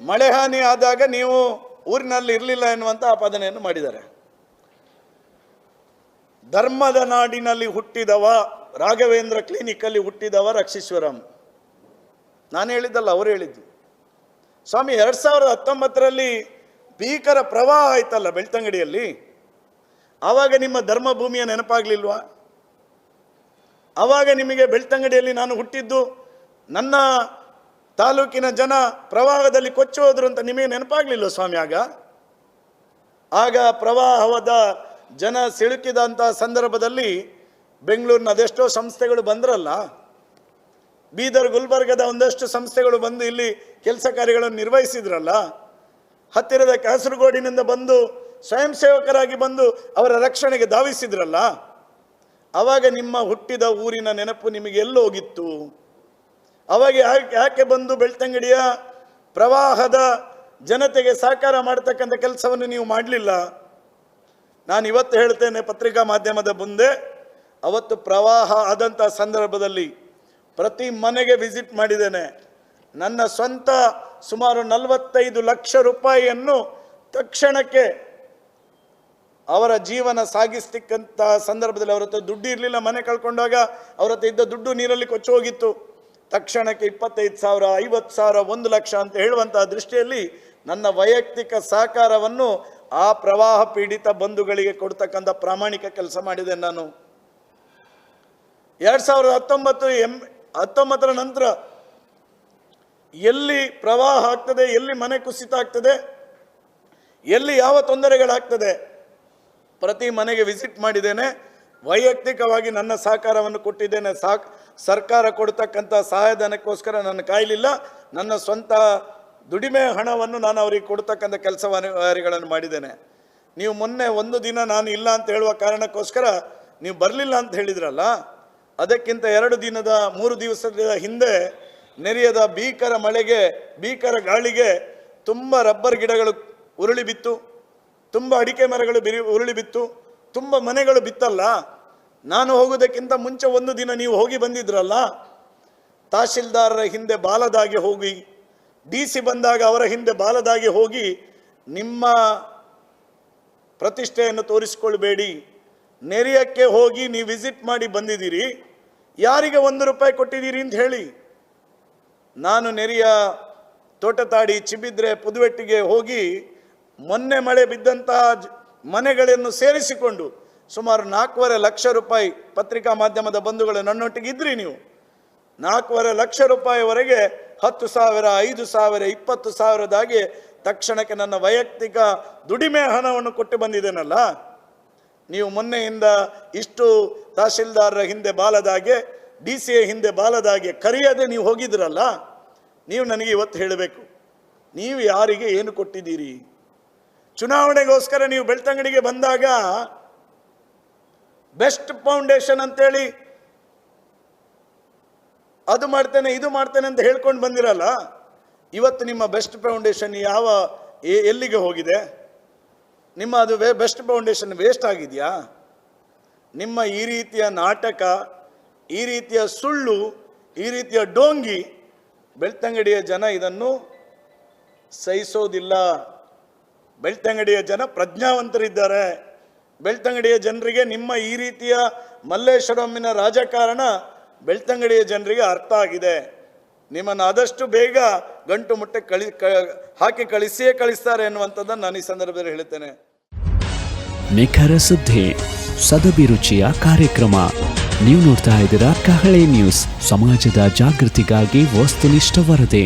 ಮಳೆ ಹಾನಿ ಆದಾಗ ನೀವು ಊರಿನಲ್ಲಿ ಇರಲಿಲ್ಲ ಎನ್ನುವಂಥ ಆಪಾದನೆಯನ್ನು ಮಾಡಿದ್ದಾರೆ. ಧರ್ಮದ ನಾಡಿನಲ್ಲಿ ಹುಟ್ಟಿದವ ರಾಘವೇಂದ್ರ ಕ್ಲಿನಿಕಲ್ಲಿ ಹುಟ್ಟಿದವ ರಕ್ಷೀಶ್ವರಂ. ನಾನು ಹೇಳಿದ್ದಲ್ಲ, ಅವರು ಹೇಳಿದ್ದು. ಸ್ವಾಮಿ, ಎರಡು ಸಾವಿರದ ಹತ್ತೊಂಬತ್ತರಲ್ಲಿ ಭೀಕರ ಪ್ರವಾಹ ಆಯ್ತಲ್ಲ ಬೆಳ್ತಂಗಡಿಯಲ್ಲಿ? ಆವಾಗ ನಿಮ್ಮ ಧರ್ಮಭೂಮಿಯ ನೆನಪಾಗಲಿಲ್ವಾ? ಆವಾಗ ನಿಮಗೆ ಬೆಳ್ತಂಗಡಿಯಲ್ಲಿ ನಾನು ಹುಟ್ಟಿದ್ದು ನನ್ನ ತಾಲೂಕಿನ ಜನ ಪ್ರವಾಹದಲ್ಲಿ ಕೊಚ್ಚಿ ಹೋದ್ರು ಅಂತ ನಿಮಗೆ ನೆನಪಾಗ್ಲಿಲ್ಲ ಸ್ವಾಮಿ ಆಗ? ಆಗ ಪ್ರವಾಹದ ಜನ ಸಿಲುಕಿದಂಥ ಸಂದರ್ಭದಲ್ಲಿ ಬೆಂಗಳೂರಿನ ಅದೆಷ್ಟೋ ಸಂಸ್ಥೆಗಳು ಬಂದ್ರಲ್ಲ? ಬೀದರ್, ಗುಲ್ಬರ್ಗದ ಒಂದಷ್ಟು ಸಂಸ್ಥೆಗಳು ಬಂದು ಇಲ್ಲಿ ಕೆಲಸ ಕಾರ್ಯಗಳನ್ನು ನಿರ್ವಹಿಸಿದ್ರಲ್ಲ? ಹತ್ತಿರದ ಕಾಸರಗೋಡಿನಿಂದ ಬಂದು ಸ್ವಯಂ ಸೇವಕರಾಗಿ ಬಂದು ಅವರ ರಕ್ಷಣೆಗೆ ಧಾವಿಸಿದ್ರಲ್ಲ? ಅವಾಗ ನಿಮ್ಮ ಹುಟ್ಟಿದ ಊರಿನ ನೆನಪು ನಿಮಗೆ ಎಲ್ಲೋಗಿತ್ತು? ಅವಾಗ ಯಾಕೆ ಬಂದು ಬೆಳ್ತಂಗಡಿಯ ಪ್ರವಾಹದ ಜನತೆಗೆ ಸಹಕಾರ ಮಾಡತಕ್ಕಂಥ ಕೆಲಸವನ್ನು ನೀವು ಮಾಡಲಿಲ್ಲ? ನಾನು ಇವತ್ತು ಹೇಳ್ತೇನೆ ಪತ್ರಿಕಾ ಮಾಧ್ಯಮದ ಮುಂದೆ, ಅವತ್ತು ಪ್ರವಾಹ ಆದಂಥ ಸಂದರ್ಭದಲ್ಲಿ ಪ್ರತಿ ಮನೆಗೆ ವಿಸಿಟ್ ಮಾಡಿದ್ದೇನೆ. ನನ್ನ ಸ್ವಂತ ಸುಮಾರು ನಲವತ್ತೈದು ಲಕ್ಷ ರೂಪಾಯಿಯನ್ನು ತಕ್ಷಣಕ್ಕೆ ಅವರ ಜೀವನ ಸಾಗಿಸ್ತಕ್ಕಂಥ ಸಂದರ್ಭದಲ್ಲಿ ಅವರ ಹತ್ರ ದುಡ್ಡು ಇರಲಿಲ್ಲ. ಮನೆ ಕಳ್ಕೊಂಡಾಗ ಅವರ ಹತ್ರ ಇದ್ದ ದುಡ್ಡು ನೀರಲ್ಲಿ ಕೊಚ್ಚಿ ಹೋಗಿತ್ತು ತಕ್ಷಣಕ್ಕೆ ಇಪ್ಪತ್ತೈದು ಸಾವಿರ, ಐವತ್ತು ಸಾವಿರ, ಒಂದು ಲಕ್ಷ ಅಂತ ಹೇಳುವಂತಹ ದೃಷ್ಟಿಯಲ್ಲಿ ನನ್ನ ವೈಯಕ್ತಿಕ ಸಹಕಾರವನ್ನು ಆ ಪ್ರವಾಹ ಪೀಡಿತ ಬಂಧುಗಳಿಗೆ ಕೊಡ್ತಕ್ಕಂಥ ಪ್ರಾಮಾಣಿಕ ಕೆಲಸ ಮಾಡಿದೆ ನಾನು. ಎರಡು ಸಾವಿರದ ಹತ್ತೊಂಬತ್ತು ಎಂ, ಹತ್ತೊಂಬತ್ತರ ನಂತರ ಎಲ್ಲಿ ಪ್ರವಾಹ ಆಗ್ತದೆ, ಎಲ್ಲಿ ಮನೆ ಕುಸಿತ ಆಗ್ತದೆ, ಎಲ್ಲಿ ಯಾವ ತೊಂದರೆಗಳಾಗ್ತದೆ, ಪ್ರತಿ ಮನೆಗೆ ವಿಸಿಟ್ ಮಾಡಿದ್ದೇನೆ, ವೈಯಕ್ತಿಕವಾಗಿ ನನ್ನ ಸಹಕಾರವನ್ನು ಕೊಟ್ಟಿದ್ದೇನೆ. ಸಾಕ್ ಸರ್ಕಾರ ಕೊಡ್ತಕ್ಕಂಥ ಸಹಾಯಧನಕ್ಕೋಸ್ಕರ ನನ್ನ ಕಾಯಲಿಲ್ಲ. ನನ್ನ ಸ್ವಂತ ದುಡಿಮೆ ಹಣವನ್ನು ನಾನು ಅವರಿಗೆ ಕೊಡ್ತಕ್ಕಂಥ ಕೆಲಸ ಕಾರ್ಯಗಳನ್ನು ಮಾಡಿದ್ದೇನೆ. ನೀವು ಮೊನ್ನೆ ಒಂದು ದಿನ ನಾನು ಇಲ್ಲ ಅಂತ ಹೇಳುವ ಕಾರಣಕ್ಕೋಸ್ಕರ ನೀವು ಬರಲಿಲ್ಲ ಅಂತ ಹೇಳಿದ್ರಲ್ಲ, ಅದಕ್ಕಿಂತ ಎರಡು ದಿನದ, ಮೂರು ದಿವಸದ ಹಿಂದೆ ನೆರೆಯದ ಭೀಕರ ಮಳೆಗೆ, ಭೀಕರ ಗಾಳಿಗೆ ತುಂಬ ರಬ್ಬರ್ ಗಿಡಗಳು ಉರುಳಿ ಬಿತ್ತು. ತುಂಬ ಅಡಿಕೆ ಮರಗಳು ಬಿರಿ, ಉರುಳಿ ಬಿತ್ತು. ತುಂಬ ಮನೆಗಳು ಬಿತ್ತಲ್ಲ. ನಾನು ಹೋಗೋದಕ್ಕಿಂತ ಮುಂಚೆ ಒಂದು ದಿನ ನೀವು ಹೋಗಿ ಬಂದಿದ್ರಲ್ಲ? ತಹಶೀಲ್ದಾರರ ಹಿಂದೆ ಬಾಲದಾಗಿ ಹೋಗಿ, ಡಿ ಸಿ ಬಂದಾಗ ಅವರ ಹಿಂದೆ ಬಾಲದಾಗಿ ಹೋಗಿ ನಿಮ್ಮ ಪ್ರತಿಷ್ಠೆಯನ್ನು ತೋರಿಸಿಕೊಳ್ಬೇಡಿ. ನೆರೆಯಕ್ಕೆ ಹೋಗಿ ನೀವು ವಿಸಿಟ್ ಮಾಡಿ ಬಂದಿದ್ದೀರಿ. ಯಾರಿಗೆ ಒಂದು ರೂಪಾಯಿ ಕೊಟ್ಟಿದ್ದೀರಿ ಅಂತ ಹೇಳಿ. ನಾನು ನೆರೆಯ ತೋಟತಾಡಿ ಚಿಬಿದ್ರೆ ಪುದುವೆಟ್ಟಿಗೆ ಹೋಗಿ ಮೊನ್ನೆ ಮಳೆ ಬಿದ್ದಂತಹ ಮನೆಗಳನ್ನು ಸೇರಿಸಿಕೊಂಡು ಸುಮಾರು ನಾಲ್ಕೂವರೆ ಲಕ್ಷ ರೂಪಾಯಿ ಪತ್ರಿಕಾ ಮಾಧ್ಯಮದ ಬಂಧುಗಳು ನನ್ನೊಟ್ಟಿಗೆ ಇದ್ರಿ ನೀವು. ನಾಲ್ಕೂವರೆ ಲಕ್ಷ ರೂಪಾಯಿವರೆಗೆ ಹತ್ತು ಸಾವಿರ, ಐದು ಸಾವಿರ, ಇಪ್ಪತ್ತು ಸಾವಿರದಾಗಿ ತಕ್ಷಣಕ್ಕೆ ನನ್ನ ವೈಯಕ್ತಿಕ ದುಡಿಮೆ ಹಣವನ್ನು ಕೊಟ್ಟು ಬಂದಿದ್ದೇನಲ್ಲ? ನೀವು ಮೊನ್ನೆಯಿಂದ ಇಷ್ಟು ತಹಶೀಲ್ದಾರರ ಹಿಂದೆ ಬಾಲದಾಗೆ, ಡಿ ಸಿ ಎ ಹಿಂದೆ ಬಾಲದಾಗೆ ಕರೆಯದೆ ನೀವು ಹೋಗಿದ್ರಲ್ಲ? ನೀವು ನನಗೆ ಇವತ್ತು ಹೇಳಬೇಕು, ನೀವು ಯಾರಿಗೆ ಏನು ಕೊಟ್ಟಿದ್ದೀರಿ? ಚುನಾವಣೆಗೋಸ್ಕರ ನೀವು ಬೆಳ್ತಂಗಡಿಗೆ ಬಂದಾಗ ಬೆಸ್ಟ್ ಫೌಂಡೇಶನ್ ಅಂತೇಳಿ ಅದು ಮಾಡ್ತೇನೆ, ಇದು ಮಾಡ್ತೇನೆ ಅಂತ ಹೇಳ್ಕೊಂಡು ಬಂದಿರಲ್ಲ, ಇವತ್ತು ನಿಮ್ಮ ಬೆಸ್ಟ್ ಫೌಂಡೇಶನ್ ಯಾವ ಎಲ್ಲಿಗೆ ಹೋಗಿದೆ? ನಿಮ್ಮ ಅದು ವೇ ಬೆಸ್ಟ್ ಫೌಂಡೇಶನ್ ವೇಸ್ಟ್ ಆಗಿದೆಯಾ? ನಿಮ್ಮ ಈ ರೀತಿಯ ನಾಟಕ, ಈ ರೀತಿಯ ಸುಳ್ಳು, ಈ ರೀತಿಯ ಡೋಂಗಿ ಬೆಳ್ತಂಗಡಿಯ ಜನ ಇದನ್ನು ಸಹಿಸೋದಿಲ್ಲ. ಬೆಳ್ತಂಗಡಿಯ ಜನ ಪ್ರಜ್ಞಾವಂತರಿದ್ದಾರೆ. ಬೆಳ್ತಂಗಡಿಯ ಜನರಿಗೆ ನಿಮ್ಮ ಈ ರೀತಿಯ ಮಲ್ಲೇಶ್ವರಮ್ಮಿನ ರಾಜಕಾರಣ ಬೆಳ್ತಂಗಡಿಯ ಜನರಿಗೆ ಅರ್ಥ ಆಗಿದೆ. ನಿಮ್ಮನ್ನು ಆದಷ್ಟು ಬೇಗ ಗಂಟು ಮುಟ್ಟೆ ಕಳಿ ಹಾಕಿ ಕಳಿಸಿಯೇ ಕಳಿಸ್ತಾರೆ ಎನ್ನುವಂಥದ್ದನ್ನು ನಾನು ಈ ಸಂದರ್ಭದಲ್ಲಿ ಹೇಳ್ತೇನೆ ನಿಖರ ಸುದ್ದಿ ಸದಭಿರುಚಿಯ ಕಾರ್ಯಕ್ರಮ. ನೀವು ನೋಡ್ತಾ ಇದ್ದೀರಾ ಕಹಳೆ ನ್ಯೂಸ್, ಸಮಾಜದ ಜಾಗೃತಿಗಾಗಿ ವಸ್ತುನಿಷ್ಠ ವರದಿ.